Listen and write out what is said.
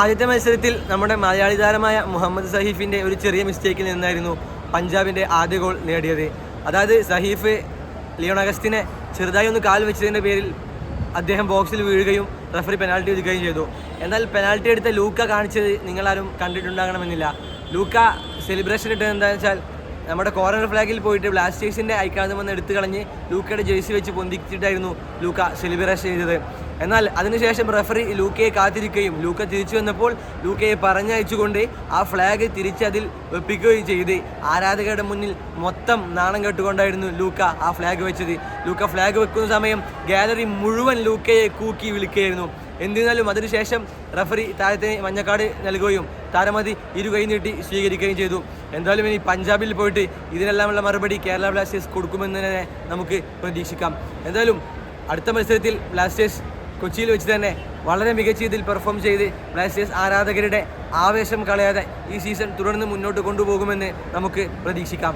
ആദ്യത്തെ മത്സരത്തിൽ നമ്മുടെ മലയാളി താരമായ മുഹമ്മദ് സഹീഫിന്റെ ഒരു ചെറിയ മിസ്റ്റേക്കിൽ നിന്നായിരുന്നു പഞ്ചാബിന്റെ ആദ്യ ഗോൾ നേടിയത്. അതായത് സഹീഫ് ലിയോൺ അഗസ്റ്റിനെ ചെറുതായി ഒന്ന് കാൽ വെച്ചതിന്റെ പേരിൽ അദ്ദേഹം ബോക്സിൽ വീഴുകയും റഫറി പെനാൽറ്റി വിധിക്കുകയും ചെയ്തു. എന്നാൽ പെനാൽറ്റി എടുത്ത ലൂക്ക കാണിച്ചത് നിങ്ങളാരും കണ്ടിട്ടുണ്ടാകണമെന്നില്ല. ലൂക്ക സെലിബ്രേഷൻ ഇട്ടത് എന്താണെന്ന് വെച്ചാൽ നമ്മുടെ കോർണർ ഫ്ലാഗിൽ പോയിട്ട് ബ്ലാസ്റ്റേഴ്സിന്റെ ഐക്കാന്തം വന്ന് എടുത്തു കളഞ്ഞ് ലൂക്കയുടെ ജേഴ്സി വെച്ച് പൊന്തിച്ചിട്ടായിരുന്നു ലൂക്ക സെലിബ്രേഷൻ ചെയ്തത്. എന്നാൽ അതിനുശേഷം റെഫറി ലൂക്കയെ കാത്തിരിക്കുകയും ലൂക്ക തിരിച്ചു വന്നപ്പോൾ ലൂക്കയെ പറഞ്ഞയച്ചുകൊണ്ട് ആ ഫ്ലാഗ് തിരിച്ചതിൽ വെപ്പിക്കുകയും ചെയ്ത്. ആരാധകരുടെ മുന്നിൽ മൊത്തം നാണം കെട്ടുകൊണ്ടായിരുന്നു ലൂക്ക ആ ഫ്ലാഗ് വെച്ചത്. ലൂക്ക ഫ്ലാഗ് വെക്കുന്ന സമയം ഗാലറി മുഴുവൻ ലൂക്കയെ കൂക്കി വിളിക്കുകയായിരുന്നു. എന്നിരുന്നാലും അതിനുശേഷം റഫറി താരത്തിന് മഞ്ഞക്കാട് നൽകുകയും താരമതി ഇരു കൈ നീട്ടി സ്വീകരിക്കുകയും ചെയ്തു. എന്തായാലും ഇനി പഞ്ചാബിൽ പോയിട്ട് ഇതിനെല്ലാമുള്ള മറുപടി കേരള ബ്ലാസ്റ്റേഴ്സ് കൊടുക്കുമെന്ന് തന്നെ നമുക്ക് പ്രതീക്ഷിക്കാം. എന്തായാലും അടുത്ത മത്സരത്തിൽ ബ്ലാസ്റ്റേഴ്സ് കൊച്ചിയിൽ വെച്ച് തന്നെ വളരെ മികച്ച രീതിയിൽ പെർഫോം ചെയ്ത് ബ്ലാസ്റ്റേഴ്സ് ആരാധകരുടെ ആവേശം കളയാതെ ഈ സീസൺ തുടർന്ന് മുന്നോട്ട് കൊണ്ടുപോകുമെന്ന് നമുക്ക് പ്രതീക്ഷിക്കാം.